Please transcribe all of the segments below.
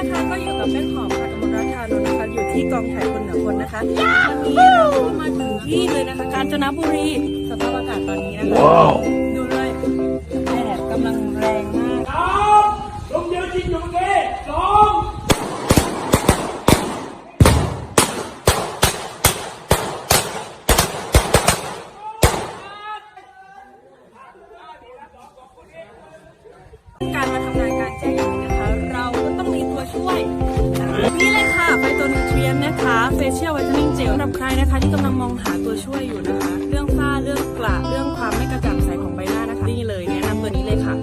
ะคะก็อยู่กับแม่งหอมค่ะกมลรัตน์ธานนท์นะคะอยู่ที่กองถ่ายคนเหนือคนนะคะวันนี้มาถึงที่เลยนะคะ กาญจนบุรีสภาพอากาศตอนนี้นะคะ ดูเลยแดดกำลังแรงมากสมเดียจริงอยู่เมื่อกี้สอการมาทำ Facial Whitening Gel สำหรับใครนะคะที่กำลังมองหาตัวช่วยอยู่นะคะ เรื่องฝ้าเรื่องกระเรื่องความไม่กระจ่างใสของใบหน้านะคะ นี่เลยแนะนำตัวนี้เลยค่ะ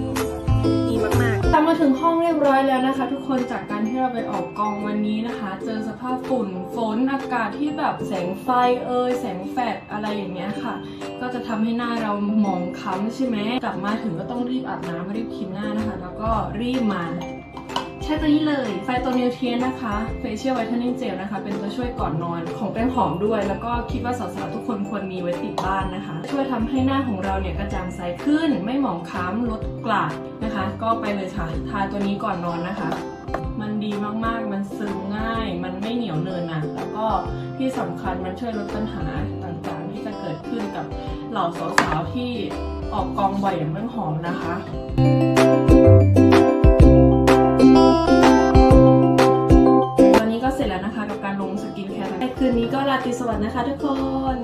ดีมากๆกลับมาถึงห้องเรียบร้อยแล้วนะคะ ทุกคนจากการที่เราไปออกกองวันนี้นะคะ เจอสภาพฝุ่นฝนอากาศที่แบบแสงไฟเอยแสงแฟลชอะไรอย่างเงี้ยค่ะ ก็จะทำให้หน้าเราหมองคล้ำใช่ไหมกลับมาถึงก็ต้องรีบอาบน้ำรีบครีมหน้านะคะ แล้วก็รีบมา ใช้ตัวนี้เลยไฟตัวนิวเทียนนะคะ Facial Whitening Gel นะคะ เป็นตัวช่วยก่อนนอนของแป้งหอมด้วย แล้วก็คิดว่าสาวๆทุกคนควรมีไว้ติดบ้านนะคะ ช่วยทำให้หน้าของเราเนี่ยกระจ่างใสขึ้น ไม่หมองคล้ำลดกลาดนะคะ ก็ไปเลยค่ะ ทาตัวนี้ก่อนนอนนะคะ มันดีมากๆ มันซึมง่าย มันไม่เหนียวเนินนะแล้วก็ที่สำคัญมันช่วยลดปัญหาต่างๆ ที่จะเกิดขึ้นกับเหล่าสาวๆที่ออกกองบ่อยอย่างแป้งหอมนะคะ คืนนี้ก็ราตรีสวัสดิ์นะคะทุกคน